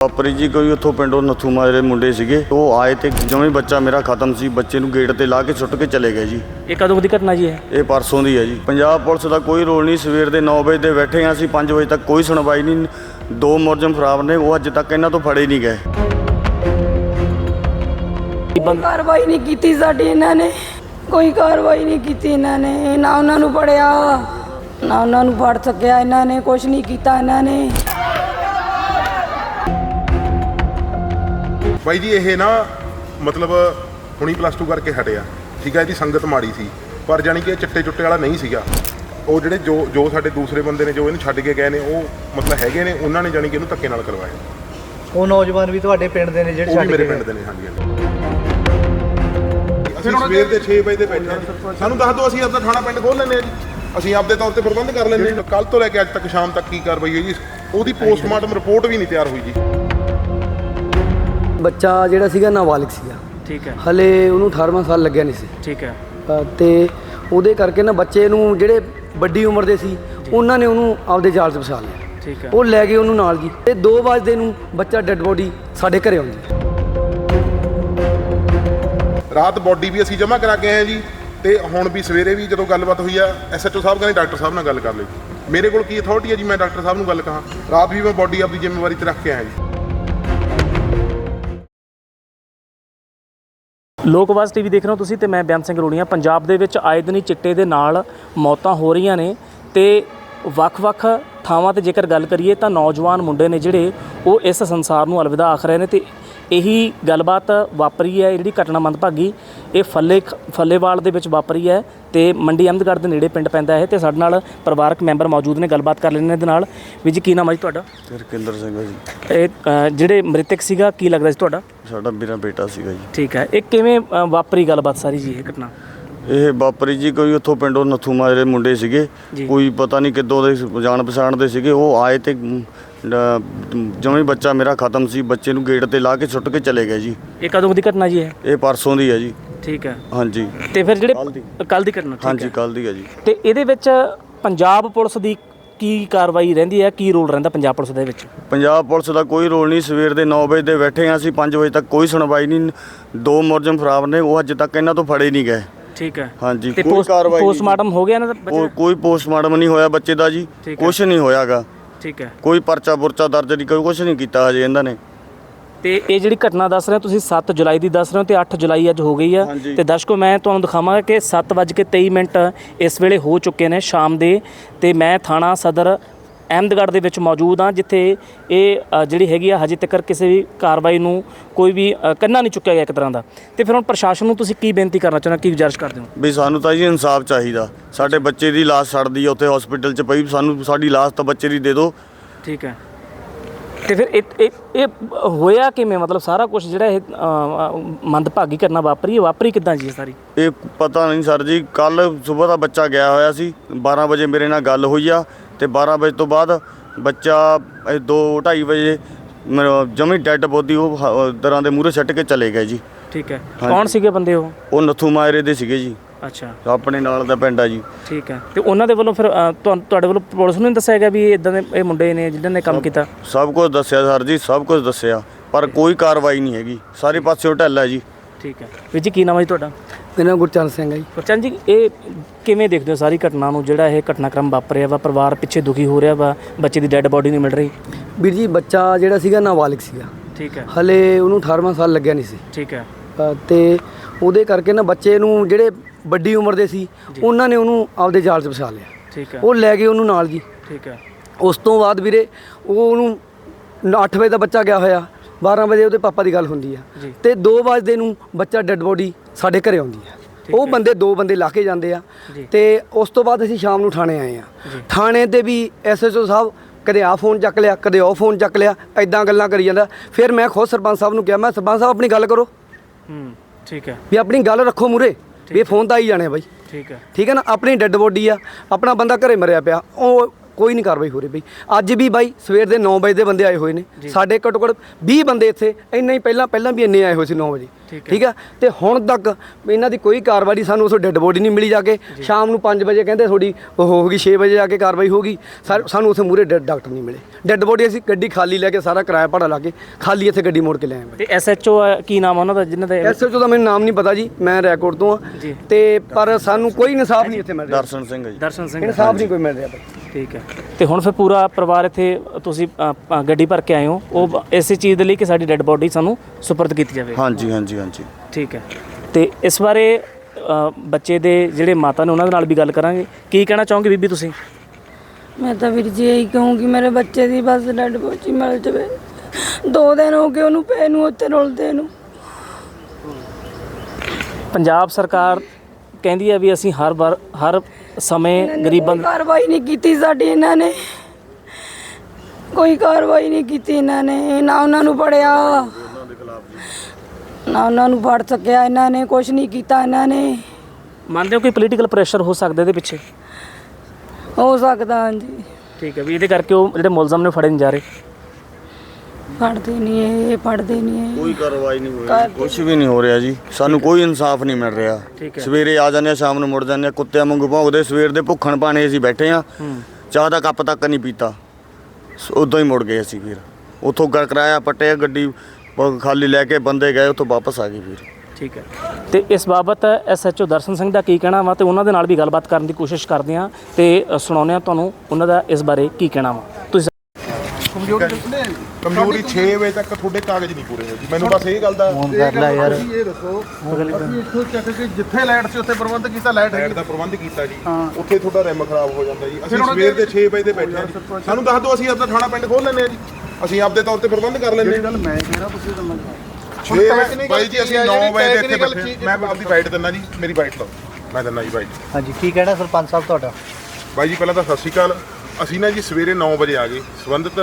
ਆਪਰੀ ਜੀ ਕੋਈ ਉੱਥੋਂ ਪਿੰਡੋਂ ਨੱਥੂ ਮਾਜਰੇ ਮੁੰਡੇ ਸੀਗੇ ਉਹ ਆਏ ਤੇ ਜਮੇ ਬੱਚਾ ਮੇਰਾ ਖਤਮ ਸੀ ਬੱਚੇ ਨੂੰ ਗੇਟ ਤੇ ਲਾ ਕੇ ਸੁੱਟ ਕੇ ਚਲੇ ਗਏ ਜੀ। ਇਹ ਕਦੋਂ ਦੀ ਘਟਨਾ ਜੀ ਹੈ ਇਹ ਪਰਸੋਂ ਦੀ ਹੈ ਜੀ। ਪੰਜਾਬ ਪੁਲਿਸ ਦਾ ਕੋਈ ਰੋਲ ਨਹੀਂ ਸਵੇਰ ਦੇ 9 ਵਜੇ ਦੇ ਬੈਠੇ ਹਾਂ ਅਸੀਂ 5 ਵਜੇ ਤੱਕ ਕੋਈ ਸੁਣਵਾਈ ਨਹੀਂ ਦੋ ਮੁਲਜ਼ਮ ਫਰਾਰ ਨੇ ਉਹ ਅੱਜ ਤੱਕ ਇਹਨਾਂ ਤੋਂ ਫੜੇ ਨਹੀਂ ਗਏ। ਕਾਰਵਾਈ ਨਹੀਂ ਕੀਤੀ ਸਾਡੀ ਇਹਨਾਂ ਨੇ। ਕੋਈ ਕਾਰਵਾਈ ਨਹੀਂ ਕੀਤੀ ਇਹਨਾਂ ਨੇ। ਨਾ ਉਹਨਾਂ ਨੂੰ ਪੜਿਆ ਨਾ ਉਹਨਾਂ ਨੂੰ ਫੜ ਸਕਿਆ ਇਹਨਾਂ ਨੇ ਕੁਝ ਨਹੀਂ ਕੀਤਾ ਇਹਨਾਂ ਨੇ। ਬਾਈ ਜੀ ਇਹ ਨਾ ਮਤਲਬ ਹੁਣੀ ਪਲੱਸ 2 ਕਰਕੇ ਹਟਿਆ। ਠੀਕ ਹੈ ਇਹਦੀ ਸੰਗਤ ਮਾੜੀ ਸੀ। ਪਰ ਜਾਣੀ ਕਿ ਇਹ ਚਿੱਟੇ ਚੁੱਟੇ ਵਾਲਾ ਨਹੀਂ ਸੀਗਾ। ਉਹ ਜਿਹੜੇ ਜੋ ਜੋ ਸਾਡੇ ਦੂਸਰੇ ਬੰਦੇ ਨੇ ਜੋ ਇਹਨੂੰ ਛੱਡ ਕੇ ਗਏ ਨੇ ਉਹ ਮਤਲਬ ਹੈਗੇ ਨੇ ਉਹਨਾਂ ਨੇ ਜਾਣੀ ਕਿ ਇਹਨੂੰ ਧੱਕੇ ਨਾਲ ਕਰਵਾਇਆ। ਉਹ ਨੌਜਵਾਨ ਵੀ ਤੁਹਾਡੇ ਪਿੰਡ ਦੇ ਨੇ ਜਿਹੜੇ ਉਹ ਵੀ ਛੱਡ ਮੇਰੇ ਪਿੰਡ ਦੇ ਨੇ ਹਾਂਜੀ ਹਾਂਜੀ। ਅਸੀਂ ਸਵੇਰ ਦੇ 6 ਵਜੇ ਦੇ ਬੈਠੇ ਹਾਂ ਸਾਨੂੰ ਦੱਸ ਦਿਓ ਅਸੀਂ ਆਪਦਾ ਥਾਣਾ ਪਿੰਡ ਖੋਲ ਲੈਂਦੇ ਹਾਂ ਜੀ। ਅਸੀਂ ਆਪਦੇ ਤੌਰ ਤੇ ਪ੍ਰਬੰਧ ਕਰ ਲੈਂਦੇ ਹਾਂ। ਕੱਲ ਤੋਂ ਲੈ ਕੇ ਅੱਜ ਤੱਕ ਸ਼ਾਮ ਤੱਕ ਕੀ ਕਾਰਵਾਈ ਹੋਈ ਜੀ ਉਹਦੀ ਪੋਸਟਮਾਰਟਮ ਰਿਪੋਰਟ ਵੀ ਨਹੀਂ ਤਿਆਰ ਹੋਈ ਜੀ। ਬੱਚਾ ਜਿਹੜਾ ਸੀਗਾ ਨਾਬਾਲਿਗ ਸੀਗਾ। ਠੀਕ ਹੈ। ਹਲੇ ਉਹਨੂੰ 18ਵਾਂ ਸਾਲ ਲੱਗਿਆ ਨਹੀਂ ਸੀ। ਠੀਕ ਹੈ। ਤੇ ਉਹਦੇ ਕਰਕੇ ਨਾ ਬੱਚੇ ਨੂੰ ਜਿਹੜੇ ਵੱਡੀ ਉਮਰ ਦੇ ਸੀ ਉਹਨਾਂ ਨੇ ਉਹਨੂੰ ਆਪਦੇ ਜਾਲ 'ਚ ਫਸਾ ਲਿਆ। ਠੀਕ ਹੈ। ਉਹ ਲੈ ਗਏ ਉਹਨੂੰ ਨਾਲ ਜੀ। ਤੇ 2 ਵਜੇ ਨੂੰ ਬੱਚਾ ਡੈੱਡ ਬੋਡੀ ਸਾਡੇ ਘਰੇ ਆਉਂਦੀ ਰਾਤ ਬੋਡੀ ਵੀ ਅਸੀਂ ਜਮ੍ਹਾਂ ਕਰਾ ਕੇ ਆਏ ਜੀ ਤੇ ਹੁਣ ਵੀ ਸਵੇਰੇ ਵੀ ਜਦੋਂ ਗੱਲਬਾਤ ਹੋਈ ਆ ਐਸਐਚਓ ਸਾਹਿਬ ਕਹਿੰਦੇ ਡਾਕਟਰ ਸਾਹਿਬ ਨਾਲ ਗੱਲ ਕਰ ਲਈ। ਮੇਰੇ ਕੋਲ ਕੀ ਅਥਾਰਟੀ ਹੈ ਜੀ? ਮੈਂ ਡਾਕਟਰ ਸਾਹਿਬ ਨੂੰ ਗੱਲ ਕਹਾਂ। ਰਾਤ ਵੀ ਮੈਂ ਬੋਡੀ ਆਪਦੀ ਜ਼ਿੰਮੇਵਾਰੀ ਤੇ ਰੱਖ ਕੇ ਆਇਆ ਜੀ। ਲੋਕ ਲੋਕਵਾਸ ਟੀਵੀ ਦੇਖ ਰਹੇ ਹੋ ਤੁਸੀਂ ਤੇ ਮੈਂ ਬਿਆਨ ਸਿੰਘ ਰੋੜੀਆਂ। ਪੰਜਾਬ ਦੇ ਵਿੱਚ ਆਏ ਦਿਨ ਹੀ ਚਿੱਟੇ ਦੇ ਨਾਲ ਮੌਤਾਂ ਹੋ ਰਹੀਆਂ ਨੇ ਤੇ ਵੱਖ-ਵੱਖ ਥਾਵਾਂ ਤੇ ਜੇਕਰ ਗੱਲ ਕਰੀਏ ਤਾਂ ਨੌਜਵਾਨ ਮੁੰਡੇ ਨੇ ਜਿਹੜੇ ਉਹ ਇਸ ਸੰਸਾਰ ਨੂੰ ਅਲਵਿਦਾ ਆਖ ਰਹੇ ਨੇ ਤੇ ਇਹੀ ਗੱਲਬਾਤ ਵਾਪਰੀ ਹੈ ਜਿਹੜੀ ਘਟਨਾ ਮੰਦਭਾਗੀ ਇਹ ਫੱਲੇ ਫੱਲੇਵਾਲ ਦੇ ਵਿੱਚ ਵਾਪਰੀ ਹੈ ਤੇ ਮੰਡੀ ਅਹਿਮਦਗੜ੍ਹ ਦੇ ਨੇੜੇ ਪਿੰਡ ਪੈਂਦਾ ਹੈ ਤੇ ਸਾਡੇ ਨਾਲ ਪਰਿਵਾਰਕ ਮੈਂਬਰ ਮੌਜੂਦ ਨੇ ਗੱਲਬਾਤ ਕਰ ਲੈਣੇ ਇਹਦੇ ਨਾਲ। ਵੀ ਜੀ ਕੀ ਨਾਮ ਹੈ ਜੀ ਤੁਹਾਡਾ? ਰਕਿੰਦਰ ਸਿੰਘ ਹੈ ਜੀ। ਇਹ ਅ, ਜਿਹੜੇ ਮ੍ਰਿਤਕ ਸੀਗਾ ਕੀ ਲੱਗਦਾ ਸੀ ਤੁਹਾਡਾ? ਸਾਡਾ ਮੇਰਾ ਬੇਟਾ ਸੀਗਾ ਜੀ। ਠੀਕ ਹੈ ਇਹ ਕਿਵੇਂ ਅ, ਵਾਪਰੀ ਗੱਲਬਾਤ ਸਾਰੀ ਜੀ ਇਹ ਘਟਨਾ? ਇਹ ਬਾਪਰੀ ਜੀ ਕੋਈ ਉੱਥੋਂ ਪਿੰਡੋਂ ਨੱਥੂ ਮਾਜਰੇ ਮੁੰਡੇ ਸੀਗੇ। ਜੀ। ਕੋਈ ਪਤਾ ਨਹੀਂ ਕਿੱਦੋਂ ਦੇ ਜਾਣ ਪਛਾਣ ਦੇ ਸੀਗੇ। ਉਹ ਆਏ ਤੇ ਜਮੇ ਬੱਚਾ ਮੇਰਾ ਖਤਮ ਸੀ। ਬੱਚੇ ਨੂੰ ਗੇਟ ਤੇ ਲਾ ਕੇ ਸੁੱਟ ਕੇ ਚਲੇ ਗਏ ਜੀ। ਇਹ ਕਦੋਂ ਦੀ ਘਟਨਾ ਜੀ ਹੈ ਇਹ ਪਰਸੋਂ ਦੀ ਹੈ ਜੀ। ਠੀਕ ਹੈ। ਹਾਂਜੀ। ਤੇ ਫਿਰ ਕੱਲ੍ਹ ਦੀ। ਜਿਹੜੇ ਕੱਲ ਦੀ ਘਟਨਾ ਠੀਕ ਹਾਂਜੀ ਹੈ। ਕੱਲ ਦੀ ਹੈ ਜੀ। ਤੇ ਇਹਦੇ ਵਿੱਚ ਪੰਜਾਬ ਪੁਲਿਸ ਦੀ ਕੀ ਕਾਰਵਾਈ ਰਹਿੰਦੀ ਹੈ? ਕੀ ਰੋਲ ਰਹਿੰਦਾ ਪੰਜਾਬ ਪੁਲਿਸ ਦੇ ਵਿੱਚ? ਪੰਜਾਬ ਪੁਲਿਸ ਦਾ ਕੋਈ ਰੋਲ ਨਹੀਂ। ਸਵੇਰ ਦੇ 9 ਵਜੇ ਦੇ ਬੈਠੇ ਹਾਂ ਅਸੀਂ। 5 ਵਜੇ ਤੱਕ ਕੋਈ ਸੁਣਵਾਈ ਨਹੀਂ। ਦੋ ਮੁਲਜ਼ਮ ਫਰਾਰ ਨੇ। ਉਹ ਅੱਜ ਤੱਕ ਇਹਨਾਂ ਤੋਂ ਫੜੇ ਨਹੀਂ ਗਏ। ਠੀਕ ਹੈ ਹਾਂਜੀ ਤੇ ਕੋਈ ਕਾਰਵਾਈ ਨਹੀਂ। ਪੋਸਟਮਾਰਟਮ ਹੋ ਗਿਆ ਕੋਈ ਬੱਚੇ ਦਾ? ਕੋਈ ਪੋਸਟਮਾਰਟਮ ਨਹੀਂ ਹੋਇਆ ਬੱਚੇ ਦਾ ਜੀ ਠੀਕ ਹੈ। ਕੁਝ ਨਹੀਂ ਹੋਇਆਗਾ ਠੀਕ ਹੈ ਕੋਈ ਪਰਚਾ ਪੁਰਚਾ ਦਰਜ ਨਹੀਂ ਕੋਈ ਕੁਝ ਨਹੀਂ ਕੀਤਾ ਹਜੇ ਇਹਨਾਂ ਨੇ ਤੇ ਇਹ ਜਿਹੜੀ ਘਟਨਾ ਦੱਸ ਰਹੇ ਹੋ ਤੁਸੀਂ 7 ਜੁਲਾਈ ਦੀ ਦੱਸ ਰਹੇ ਹੋ ਤੇ 8 ਜੁਲਾਈ ਅੱਜ ਹੋ ਗਈ ਆ ਹਾਂਜੀ। ਤੇ ਦਰਸ਼ਕੋ ਮੈਂ ਤੁਹਾਨੂੰ ਦਿਖਾਵਾਂਗਾ ਕਿ 7:23 ਮਿੰਟ ਇਸ ਵੇਲੇ ਹੋ ਚੁੱਕੇ ਨੇ ਸ਼ਾਮ ਦੇ ਤੇ ਮੈਂ ਥਾਣਾ ਸਦਰ ਅਹਿਮਦਗੜ੍ਹ ਦੇ ਵਿੱਚ ਮੌਜੂਦ ਹਾਂ ਜਿੱਥੇ ਇਹ ਜਿਹੜੀ ਹੈਗੀ ਆ ਹਜੇ ਤੱਕ ਕਿਸੇ ਵੀ ਕਾਰਵਾਈ ਨੂੰ ਕੋਈ ਵੀ ਕੰਨਾ ਨਹੀਂ ਚੁੱਕਿਆ ਗਿਆ ਇੱਕ ਤਰ੍ਹਾਂ ਦਾ। ਤੇ ਫਿਰ ਹੁਣ ਪ੍ਰਸ਼ਾਸਨ ਨੂੰ ਤੁਸੀਂ ਕੀ ਬੇਨਤੀ ਕਰਨਾ ਚਾਹੁੰਦੇ ਹੋ ਕੀ ਗੁਜ਼ਾਰਿਸ਼ ਕਰਦੇ ਹੋ? ਵੀ ਸਾਨੂੰ ਤਾਂ ਜੀ ਇਨਸਾਫ ਚਾਹੀਦਾ। ਸਾਡੇ ਬੱਚੇ ਦੀ ਲਾਸ਼ ਸੜਦੀ ਹੈ ਉੱਥੇ ਹਸਪੀਟਲ 'ਚ ਪਈ ਸਾਨੂੰ ਸਾਡੀ ਲਾਸ਼ ਤਾਂ ਬੱਚੇ ਦੀ ਦੇ ਦਿਓ। ਠੀਕ ਹੈ। ਤੇ ਫਿਰ ਇਹ ਇਹ ਇਹ ਹੋਇਆ ਕਿਵੇਂ? ਮਤਲਬ ਸਾਰਾ ਕੁਝ ਜਿਹੜਾ ਇਹ ਮੰਦਭਾਗੀ ਘਟਨਾ ਵਾਪਰੀ ਇਹ ਵਾਪਰੀ ਕਿੱਦਾਂ ਜੀ ਸਾਰੀ? ਇਹ ਪਤਾ ਨਹੀਂ ਸਰ ਜੀ ਕੱਲ ਸਵੇਰ ਦਾ ਬੱਚਾ ਗਿਆ ਹੋਇਆ ਸੀ 12 ਵਜੇ ਮੇਰੇ ਨਾਲ ਗੱਲ ਹੋਈ ਆ। ਤੇ 12 ਵਜੇ ਤੋਂ ਬਾਅਦ ਬੱਚਾ 2 2:30 ਵਜੇ ਜਮੀ ਡੈੱਡ ਬੋਦੀ ਉਹ ਦਰਾਂ ਦੇ ਮੂਹਰੇ ਛੱਟ ਕੇ ਚਲੇ ਗਏ ਜੀ। ਠੀਕ ਹੈ। ਕੌਣ ਸੀਗੇ ਬੰਦੇ ਉਹ? ਉਹ ਨੱਥੂ ਮਾਇਰੇ ਦੇ ਸੀਗੇ ਜੀ। ਅੱਛਾ। ਆਪਣੇ ਨਾਲ ਦਾ ਪਿੰਡ ਆ ਜੀ। ਠੀਕ ਹੈ। ਤੇ ਉਹਨਾਂ ਦੇ ਵੱਲੋਂ ਫਿਰ ਤੁਹਾਡੇ ਵੱਲੋਂ ਪੁਲਿਸ ਨੂੰ ਦੱਸਿਆ ਗਿਆ ਵੀ ਇਦਾਂ ਦੇ ਇਹ ਮੁੰਡੇ ਨੇ ਜਿਨ੍ਹਾਂ ਨੇ ਕੰਮ ਕੀਤਾ? ਸਭ ਕੁਝ ਦੱਸਿਆ ਸਰ ਜੀ ਸਭ ਕੁਝ ਦੱਸਿਆ। ਪਰ ਕੋਈ ਕਾਰਵਾਈ ਨਹੀਂ ਹੈਗੀ। ਸਾਰੇ ਪਾਸੇ ਢਿੱਲ ਹੈ ਜੀ। ਠੀਕ ਹੈ। ਵੀਰ ਜੀ ਕੀ ਨਾਮ ਹੈ ਜੀ ਤੁਹਾਡਾ? ਮੇਰਾ ਨਾਮ ਗੁਰਚਰਨ ਸਿੰਘ ਹੈ ਜੀ। ਗੁਰਚਰਨ ਜੀ ਇਹ ਕਿਵੇਂ ਦੇਖਦੇ ਹੋ ਸਾਰੀ ਘਟਨਾ ਨੂੰ? ਜਿਹੜਾ ਇਹ ਘਟਨਾਕ੍ਰਮ ਵਾਪਰਿਆ ਵਾ ਪਰਿਵਾਰ ਪਿੱਛੇ ਦੁਖੀ ਹੋ ਰਿਹਾ ਵਾ ਬੱਚੇ ਦੀ ਡੈੱਡ ਬੋਡੀ ਨਹੀਂ ਮਿਲ ਰਹੀ? ਵੀਰ ਜੀ ਬੱਚਾ ਜਿਹੜਾ ਸੀਗਾ ਨਾਬਾਲਿਗ ਸੀਗਾ। ਠੀਕ ਹੈ। ਹਲੇ ਉਹਨੂੰ 18ਵਾਂ ਸਾਲ ਲੱਗਿਆ ਨਹੀਂ ਸੀ। ਠੀਕ ਹੈ। ਤੇ ਉਹਦੇ ਕਰਕੇ ਨਾ ਬੱਚੇ ਨੂੰ ਜਿਹੜੇ ਵੱਡੀ ਉਮਰ ਦੇ ਸੀ ਉਹਨਾਂ ਨੇ ਉਹਨੂੰ ਆਪਦੇ ਜਾਲ 'ਚ ਫਸਾ ਲਿਆ। ਠੀਕ ਹੈ। ਉਹ ਲੈ ਗਏ ਉਹਨੂੰ ਨਾਲ ਜੀ। ਠੀਕ ਹੈ। ਉਸ ਤੋਂ ਬਾਅਦ ਵੀਰੇ ਉਹ ਉਹਨੂੰ 8 ਵਜੇ ਦਾ ਬੱਚਾ ਗਿਆ ਹੋਇਆ। 12 ਵਜੇ ਉਹਦੇ ਪਾਪਾ ਦੀ ਗੱਲ ਹੁੰਦੀ ਆ। ਤੇ 2 ਵਜੇ ਨੂੰ ਬੱਚਾ ਡੈੱਡ ਬੋਡੀ ਸਾਡੇ ਘਰੇ ਆਉਂਦੀ ਆ। ਉਹ ਬੰਦੇ ਦੋ ਬੰਦੇ ਲਾ ਕੇ ਜਾਂਦੇ ਆ। ਤੇ ਉਸ ਤੋਂ ਬਾਅਦ ਅਸੀਂ ਸ਼ਾਮ ਨੂੰ ਥਾਣੇ ਆਏ ਆ। ਥਾਣੇ ਤੇ ਵੀ ਐਸਐਚਓ ਸਾਹਿਬ ਕਦੇ ਆ ਫੋਨ ਚੱਕ ਲਿਆ ਕਦੇ ਉਹ ਫੋਨ ਚੱਕ ਲਿਆ ਐਦਾਂ ਗੱਲਾਂ ਕਰੀ ਜਾਂਦਾ। ਫਿਰ ਮੈਂ ਖੁਦ ਸਰਪੰਚ ਸਾਹਿਬ ਨੂੰ ਕਿਹਾ ਮੈਂ ਸਰਪੰਚ ਸਾਹਿਬ ਆਪਣੀ ਗੱਲ ਕਰੋ। ਹੂੰ ਠੀਕ ਹੈ। ਵੀ ਆਪਣੀ ਗੱਲ ਰੱਖੋ ਮੂਰੇ ਵੀ ਫੋਨ ਤਾਂ ਆਈ ਜਾਣੇ ਬਾਈ। ਠੀਕ ਹੈ। ਠੀਕ ਹੈ ਨਾ? ਆਪਣੀ ਡੈੱਡ ਬੋਡੀ ਆ ਆਪਣਾ ਬੰਦਾ ਘਰੇ ਮਰਿਆ ਪਿਆ ਉਹ ਕੋਈ ਨਹੀਂ ਕਾਰਵਾਈ ਹੋ ਰਹੀ ਬਈ। ਅੱਜ ਵੀ ਬਾਈ ਸਵੇਰ ਦੇ 9 ਵਜੇ ਦੇ ਬੰਦੇ ਆਏ ਹੋਏ ਨੇ। ਸਾਡੇ ਘੱਟੋ ਘੱਟ 20 ਬੰਦੇ ਇੱਥੇ। ਇੰਨੇ ਹੀ ਪਹਿਲਾਂ ਪਹਿਲਾਂ ਵੀ ਇੰਨੇ ਆਏ ਹੋਏ ਸੀ 9 ਵਜੇ। ਠੀਕ ਆ ਤੇ ਹੁਣ ਤੱਕ ਇਹਨਾਂ ਦੀ ਕੋਈ ਕਾਰਵਾਈ ਨਹੀਂ ਸਾਨੂੰ ਉਸੋਂ ਡੈੱਡ ਬੋਡੀ ਨਹੀਂ ਮਿਲੀ ਜਾ ਕੇ। ਸ਼ਾਮ ਨੂੰ 5 ਵਜੇ ਕਹਿੰਦੇ ਥੋੜੀ ਉਹ ਹੋ ਗਈ 6 ਵਜੇ ਜਾ ਕੇ ਕਾਰਵਾਈ ਹੋਗੀ ਸਾਨੂੰ ਉੱਥੇ ਮੂਰੇ ਡਾਕਟਰ ਨਹੀਂ ਮਿਲੇ। ਡੈੱਡ ਬੋਡੀ ਅਸੀਂ ਗੱਡੀ ਖਾਲੀ ਲੈ ਕੇ ਸਾਰਾ ਕਿਰਾਇਆ ਭਾੜਾ ਲਾ ਕੇ ਖਾਲੀ ਇੱਥੇ ਗੱਡੀ ਮੋੜ ਕੇ ਲੈ ਆਏ ਤੇ ਐਸਐਚਓ ਕੀ ਨਾਮ ਆ ਉਹਨਾਂ ਦਾ ਜਿਨ੍ਹਾਂ ਦੇ ਐਸਐਚਓ ਦਾ ਮੈਨੂੰ ਨਾਮ ਨਹੀਂ ਪਤਾ ਜੀ ਮੈਂ ਰੈਕੋਰਡ ਤੋਂ। ਆ। ਤੇ ਪਰ ਸਾਨੂੰ ਕੋਈ ਇਨਸਾਫ ਨਹੀਂ ਇੱਥੇ ਮਿਲ ਰਿਹਾ। ਦਰਸ਼ਨ ਸਿੰਘ ਹੈ ਜੀ। ਦਰਸ਼ਨ ਸਿੰਘ ਇਨਸਾਫ ਨਹੀਂ ਕੋਈ ਮਿਲ ਰਿਹਾ ਬਾਈ। ਠੀਕ ਹੈ। ਤੇ ਹੁਣ ਫਿਰ ਪੂਰਾ ਪਰਿਵਾਰ ਇੱਥੇ ਤੁਸੀਂ ਗੱਡੀ ਭਰ ਕੇ ਆਏ ਹੋ। ਉਹ ਇਸੇ ਚੀਜ਼ ਦੇ ਲਈ ਕਿ ਸਾਡੀ ਡੈੱਡ ਬੋਡੀ ਸਾਨੂੰ ਸੁਪਰਦ ਕੀਤੀ ਜਾਵੇ। ਹਾਂਜੀ ਹਾਂਜੀ ਹਾਂਜੀ। ਠੀਕ ਹੈ। ਤੇ ਇਸ ਬਾਰੇ ਅ, ਬੱਚੇ ਦੇ ਜਿਹੜੇ ਮਾਤਾ ਨੇ ਉਹਨਾਂ ਦੇ ਨਾਲ ਵੀ ਗੱਲ ਕਰਾਂਗੇ। ਕੀ ਕਹਿਣਾ ਚਾਹੋਗੇ ਬੀਬੀ ਤੁਸੀਂ? ਮੈਂ ਤਾਂ ਵੀਰ ਜੀ ਇਹੀ ਕਹੂੰਗੀ ਮੇਰੇ ਬੱਚੇ ਦੀ ਬਸ ਡੈਡ ਬੋਡੀ ਮਿਲ ਜਾਵੇ। ਦੋ ਦਿਨ ਹੋ ਗਏ ਉਹਨੂੰ ਪਏ ਨੂੰ ਉੱਥੇ ਰੁਲਦੇ ਨੂੰ। ਪੰਜਾਬ ਸਰਕਾਰ ਕਹਿੰਦੀ ਹੈ ਵੀ ਅਸੀਂ ਹਰ ਵਾਰ ਹਰ ਸਮੇਂ ਗਰੀਬਾਂ ਕੋਈ ਕਾਰਵਾਈ ਨਹੀਂ ਕੀਤੀ ਸਾਡੀ ਇਹਨਾਂ ਨੇ। ਕੋਈ ਕਾਰਵਾਈ ਨਹੀਂ ਕੀਤੀ ਇਹਨਾਂ ਨੇ ਨਾ ਉਹਨਾਂ ਨੂੰ ਪੜਿਆ ਨਾ ਉਹਨਾਂ ਨੂੰ ਫੜ ਸਕਿਆ ਇਹਨਾਂ ਨੇ ਕੁਝ ਨਹੀਂ ਕੀਤਾ ਇਹਨਾਂ ਨੇ। ਮੰਨਦੇ ਹੋ ਕਿ ਪੋਲੀਟੀਕਲ ਪ੍ਰੈਸ਼ਰ ਹੋ ਸਕਦਾ ਇਹਦੇ ਪਿੱਛੇ? ਹੋ ਸਕਦਾ ਹਾਂਜੀ। ਠੀਕ ਹੈ ਵੀ ਇਹਦੇ ਕਰਕੇ ਉਹ ਜਿਹੜੇ ਮੁਲਜ਼ਮ ਨੇ ਫੜੇ ਨਹੀਂ ਜਾ ਰਹੇ? ਫੜਦੇ ਨਹੀਂ ਇਹ ਫੜਦੇ ਨਹੀਂ ਕੋਈ ਕਾਰਵਾਈ ਨਹੀਂ ਹੋ ਰਹੀ ਕੁਝ ਵੀ ਨਹੀਂ ਹੋ ਰਿਹਾ ਜੀ। ਸਾਨੂੰ ਕੋਈ ਇਨਸਾਫ ਨਹੀਂ ਮਿਲ ਰਿਹਾ। ਸਵੇਰੇ ਆ ਜਾਂਦੇ ਆ ਸ਼ਾਮ ਨੂੰ ਮੁੜ ਜਾਂਦੇ ਆ ਕੁੱਤਿਆਂ ਵਾਂਗੂ ਭੌਂਕਦੇ ਸਵੇਰ ਦੇ ਭੁੱਖਣ ਪਾਣੇ ਅਸੀਂ ਬੈਠੇ ਆ ਚਾਹ ਦਾ ਕੱਪ ਤੱਕ ਨਹੀਂ ਪੀਤਾ। ਉਦੋਂ ਹੀ ਮੁੜ ਗਏ ਅਸੀਂ ਫਿਰ। ਉੱਥੋਂ ਕਰ ਕਰਾਇਆ ਪੱਟੇ ਗੱਡੀ ਖਾਲੀ ਲੈ ਕੇ ਬੰਦੇ ਗਏ ਉੱਥੋਂ ਵਾਪਸ ਆ ਗਏ ਫਿਰ। ਠੀਕ ਹੈ। ਤੇ ਇਸ ਬਾਬਤ ਐਸਐਚਓ ਦਰਸ਼ਨ ਸਿੰਘ ਦਾ ਕੀ ਕਹਿਣਾ ਵਾ ਤੇ ਉਹਨਾਂ ਦੇ ਨਾਲ ਵੀ ਗੱਲਬਾਤ ਕਰਨ ਦੀ ਕੋਸ਼ਿਸ਼ ਕਰਦੇ ਹਾਂ ਤੇ ਸੁਣਾਉਂਦੇ ਹਾਂ ਤੁਹਾਨੂੰ ਉਹਨਾਂ ਦਾ ਇਸ ਬਾਰੇ ਕੀ ਕਹਿਣਾ ਵਾ। ਤੁਸੀਂ ਕਮਜ਼ੋਰੀ 6 ਵਜੇ ਤੱਕ ਤੁਹਾਡੇ ਕਾਗਜ਼ ਨਹੀਂ ਪੂਰੇ ਹੋਏ ਜੀ। ਮੈਨੂੰ ਬਸ ਇਹ ਗੱਲ ਦਾ ਕਰ ਲੈ ਯਾਰ। ਇਹ ਦੱਸੋ ਅਸੀਂ ਇੱਥੋਂ ਚੱਕ ਕੇ ਜਿੱਥੇ ਲਾਈਟ ਸੀ ਉੱਥੇ ਪ੍ਰਬੰਧ ਕੀਤਾ ਲਾਈਟ ਲਾਈਟ ਦਾ ਪ੍ਰਬੰਧ ਕੀਤਾ ਜੀ। ਉੱਥੇ ਤੁਹਾਡਾ ਰਿਮ ਖਰਾਬ ਹੋ ਜਾਂਦਾ ਜੀ। ਅਸੀਂ ਸਵੇਰ ਦੇ 6 ਵਜੇ ਤੇ ਬੈਠੇ ਹਾਂ ਜੀ। ਸਾਨੂੰ ਦੱਸ ਦਿਓ ਅਸੀਂ ਆਪਦਾ ਥਾਣਾ ਪਿੰਡ ਖੋਲ ਲੈਂਦੇ ਹਾਂ ਜੀ। ਅਸੀਂ ਆਪਦੇ ਤੌਰ ਤੇ ਪ੍ਰਬੰਧ ਕਰ ਲੈਂਦੇ ਹਾਂ ਗੱਲ ਮੈਂ ਕਹਿ ਰਿਹਾ ਤੁਸੀਂ ਗੱਲਾਂ ਛੇ ਵਜੇ ਬਾਈ ਜੀ ਅਸੀਂ 9 ਵਜੇ ਦੇ ਇੱਥੇ ਬੈਠੇ। ਮੈਂ ਆਪਦੀ ਬਾਈਟ ਦਿੰਦਾ ਜੀ ਮੇਰੀ ਬਾਈਟ ਲਓ। ਮੈਂ ਦਿੰਦਾ ਜੀ ਬਾਈਟ ਹਾਂਜੀ ਕੀ ਕਹਿਣਾ ਸਰਪੰਚ ਸਾਹਿਬ ਤੁਹਾਡਾ? ਬਾਈ ਜੀ ਪਹਿਲਾਂ ਤਾਂ ਸਤਿ ਸ਼੍ਰੀ ਅਕਾਲ। ਅਸੀਂ ਨਾ ਜੀ ਸਵੇਰੇ 9 ਵਜੇ ਆ ਗਏ। ਸੰਬੰਧਿਤ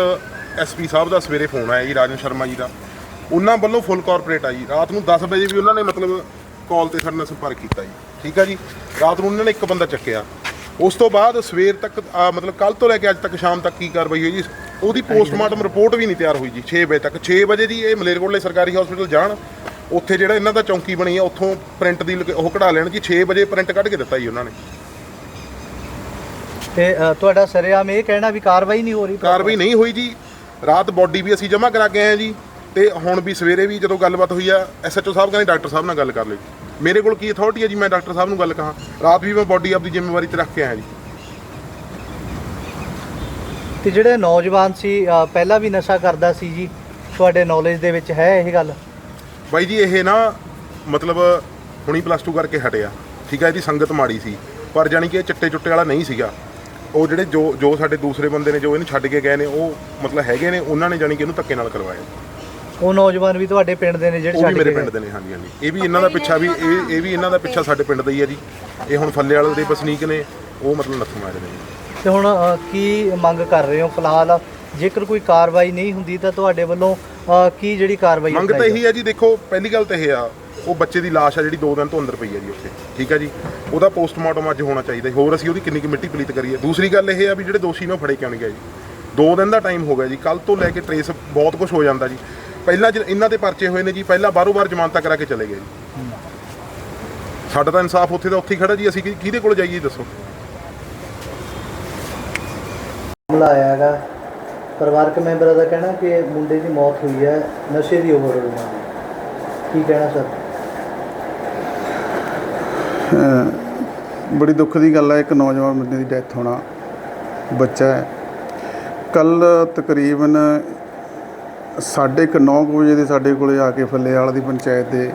ਐਸਪੀ ਸਾਹਿਬ ਦਾ ਸਵੇਰੇ ਫੋਨ ਆਇਆ ਜੀ ਰਾਜਨ ਸ਼ਰਮਾ ਜੀ ਦਾ। ਉਹਨਾਂ ਵੱਲੋਂ ਫੁੱਲ ਕਾਰਪੋਰੇਟ ਆ ਜੀ। ਰਾਤ ਨੂੰ 10 ਵਜੇ ਵੀ ਉਹਨਾਂ ਨੇ ਮਤਲਬ ਕਾਲ ਤੇ ਸਾਡੇ ਨਾਲ ਸੰਪਰਕ ਕੀਤਾ ਜੀ। ਠੀਕ ਆ ਜੀ? ਰਾਤ ਨੂੰ ਉਹਨਾਂ ਨੇ ਇੱਕ ਬੰਦਾ ਚੱਕਿਆ। ਉਸ ਤੋਂ ਬਾਅਦ ਸਵੇਰ ਤੱਕ ਮਤਲਬ ਕੱਲ ਤੋਂ ਲੈ ਕੇ ਅੱਜ ਤੱਕ ਸ਼ਾਮ ਤੱਕ ਕੀ ਕਾਰਵਾਈ ਹੋਈ ਜੀ? ਉਹਦੀ ਪੋਸਟਮਾਰਟਮ ਰਿਪੋਰਟ ਵੀ ਨਹੀਂ ਤਿਆਰ ਹੋਈ ਜੀ 6 ਵਜੇ ਤੱਕ। 6 ਵਜੇ ਦੀ ਇਹ ਮਲੇਰਕੋਟਲੇ ਸਰਕਾਰੀ ਹਸਪੀਟਲ ਜਾਣ ਉੱਥੇ ਜਿਹੜਾ ਇਹਨਾਂ ਦਾ ਚੌਂਕੀ ਬਣੀ ਆ ਉੱਥੋਂ ਪ੍ਰਿੰਟ ਦੀ ਉਹ ਕਢਾ ਲੈਣ ਜੀ 6 ਵਜੇ ਪ੍ਰਿੰਟ ਕੱਢ ਕੇ ਦਿੱਤਾ ਜੀ ਉਹਨਾਂ ਨੇ। ਤੇ ਅ, ਤੁਹਾਡਾ ਸਰੇਆਮ ਇਹ ਕਹਿਣਾ ਵੀ ਕਾਰਵਾਈ ਨਹੀਂ ਹੋ ਰਹੀ ਕਾਰਵਾਈ ਨਹੀਂ ਹੋਈ ਜੀ। ਰਾਤ ਬੋਡੀ ਵੀ ਅਸੀਂ ਜਮ੍ਹਾਂ ਕਰਾ ਕੇ ਆਏ ਹਾਂ ਜੀ ਤੇ ਹੁਣ ਵੀ ਸਵੇਰੇ ਵੀ ਜਦੋਂ ਗੱਲਬਾਤ ਹੋਈ ਆ ਐਸਐਚਓ ਸਾਹਿਬ ਕਹਿੰਦੇ ਡਾਕਟਰ ਸਾਹਿਬ ਨਾਲ ਗੱਲ ਕਰ ਲਈ ਮੇਰੇ ਕੋਲ ਕੀ ਅਥਾਰਟੀ ਹੈ ਜੀ ਮੈਂ ਡਾਕਟਰ ਸਾਹਿਬ ਨੂੰ ਗੱਲ ਕਹਾਂ। ਰਾਤ ਵੀ ਮੈਂ ਬੋਡੀ ਆਪਦੀ ਜ਼ਿੰਮੇਵਾਰੀ ਤੇ ਰੱਖ ਕੇ ਆਇਆ ਜੀ। ਤੇ ਜਿਹੜੇ ਨੌਜਵਾਨ ਸੀ ਅ, ਪਹਿਲਾਂ ਵੀ ਨਸ਼ਾ ਕਰਦਾ ਸੀ ਜੀ ਤੁਹਾਡੇ ਨੌਲੇਜ ਦੇ ਵਿੱਚ ਹੈ ਇਹ ਗੱਲ? ਬਾਈ ਜੀ ਇਹ ਨਾ ਮਤਲਬ ਹੁਣੀ ਪਲੱਸ 2 ਕਰਕੇ ਹਟਿਆ। ਠੀਕ ਹੈ ਇਹਦੀ ਸੰਗਤ ਮਾੜੀ ਸੀ। ਪਰ ਜਾਣੀ ਕਿ ਇਹ ਚਿੱਟੇ ਚੁੱਟੇ ਵਾਲਾ ਨਹੀਂ ਸੀਗਾ। ਉਹ ਜਿਹੜੇ ਜੋ ਜੋ ਸਾਡੇ ਦੂਸਰੇ ਬੰਦੇ ਨੇ ਜੋ ਇਹਨੂੰ ਛੱਡ ਕੇ ਗਏ ਨੇ ਉਹ ਮਤਲਬ ਹੈਗੇ ਨੇ ਉਹਨਾਂ ਨੇ ਜਾਣੀ ਕਿ ਇਹਨੂੰ ਧੱਕੇ ਨਾਲ ਕਰਵਾਇਆ। ਉਹ ਨੌਜਵਾਨ ਵੀ ਤੁਹਾਡੇ ਪਿੰਡ ਦੇ ਨੇ ਜਿਹੜੇ ਉਹ ਵੀ ਛੱਡ ਮੇਰੇ ਕੇ ਪਿੰਡ ਦੇ ਨੇ ਹਾਂਜੀ ਹਾਂਜੀ। ਇਹ ਵੀ ਇਹਨਾਂ ਦਾ ਪਿੱਛਾ ਵੀ ਇਹ ਇਹ ਵੀ ਇਹਨਾਂ ਦਾ ਪਿੱਛਾ ਸਾਡੇ ਪਿੰਡ ਦਾ ਹੀ ਹੈ ਜੀ। ਇਹ ਹੁਣ ਫੱਲੇ ਵਾਲੇ ਦੇ ਵਸਨੀਕ ਨੇ ਉਹ ਮਤਲਬ ਨੱਥੂ ਮਾਰੇ ਨੇ। ਤੇ ਹੁਣ ਅ, ਕੀ ਮੰਗ ਕਰ ਰਹੇ ਹੋ ਫਿਲਹਾਲ? ਜੇਕਰ ਕੋਈ ਕਾਰਵਾਈ ਨਹੀਂ ਹੁੰਦੀ ਤਾਂ ਤੁਹਾਡੇ ਵੱਲੋਂ ਅ, ਕੀ ਜਿਹੜੀ ਕਾਰਵਾਈ ਮੰਗ ਤਾਂ ਅਪਣਾਈ ਇਹੀ ਹੈ ਜੀ ਦੇਖੋ ਪਹਿਲੀ ਗੱਲ ਤਾਂ ਇਹ ਆ ਉਹ ਬੱਚੇ ਦੀ ਲਾਸ਼ ਆ ਜਿਹੜੀ 2 ਦਿਨ ਤੋਂ ਅੰਦਰ ਪਈ ਹੈ ਜੀ ਉੱਥੇ ਠੀਕ ਹੈ ਜੀ? ਉਹਦਾ ਪੋਸਟਮਾਰਟਮ ਅੱਜ ਹੋਣਾ ਚਾਹੀਦਾ ਹੋਰ ਅਸੀਂ ਉਹਦੀ ਕਿੰਨੀ ਕਿ ਮਿੱਟੀ ਪਲੀਤ ਕਰੀਏ? ਦੂਸਰੀ ਗੱਲ ਇਹ ਆ ਵੀ ਜਿਹੜੇ ਦੋਸ਼ੀ ਨੇ ਉਹ ਫੜੇ ਕਿਉਂ ਨਹੀਂ ਗਏ ਜੀ? 2 ਦਿਨ ਦਾ ਟਾਈਮ ਹੋ ਗਿਆ ਜੀ ਕੱਲ ਤੋਂ ਲੈ ਕੇ ਟਰੇਸ ਬਹੁਤ ਕੁਝ ਹੋ ਜਾਂਦਾ ਜੀ। ਪਹਿਲਾਂ ਜਿਹੜਾ ਇਹਨਾਂ ਦੇ ਪਰਚੇ ਹੋਏ ਨੇ ਜੀ ਪਹਿਲਾਂ ਬਾਰੋ ਬਾਰ ਜ਼ਮਾਨਤਾਂ ਕਰਾ ਕੇ ਚਲੇ ਗਏ ਜੀ। ਸਾਡਾ ਤਾਂ ਇਨਸਾਫ ਉੱਥੇ ਦਾ ਉੱਥੇ ਹੀ ਖੜਾ ਜੀ ਅਸੀਂ ਕਿ- ਕਿਹਦੇ ਕੋਲ ਜਾਈਏ ਦੱਸੋ? ਮਾਮਲਾ ਆਇਆ ਹੈਗਾ। ਪਰਿਵਾਰਕ ਮੈਂਬਰਾਂ ਦਾ ਕਹਿਣਾ ਕਿ ਮੁੰਡੇ ਦੀ ਮੌਤ ਹੋਈ ਹੈ, ਨਸ਼ੇ ਦੀ ਓਵਰਡੋਜ਼ ਨਾਲ ਕੀ ਕਹਿਣਾ ਸਰ? ਬੜੀ ਦੁੱਖ ਦੀ ਗੱਲ ਹੈ ਇੱਕ ਨੌਜਵਾਨ ਬੰਦੇ ਦੀ ਡੈਥ ਹੋਣਾ, ਬੱਚਾ ਹੈ। ਕੱਲ ਤਕਰੀਬਨ ਸਾਢੇ ਕੁ ਨੌ ਕੁ ਵਜੇ ਦੇ ਸਾਡੇ ਕੋਲੇ ਆ ਕੇ ਫੱਲੇਵਾਲ ਦੀ ਪੰਚਾਇਤ ਦੇ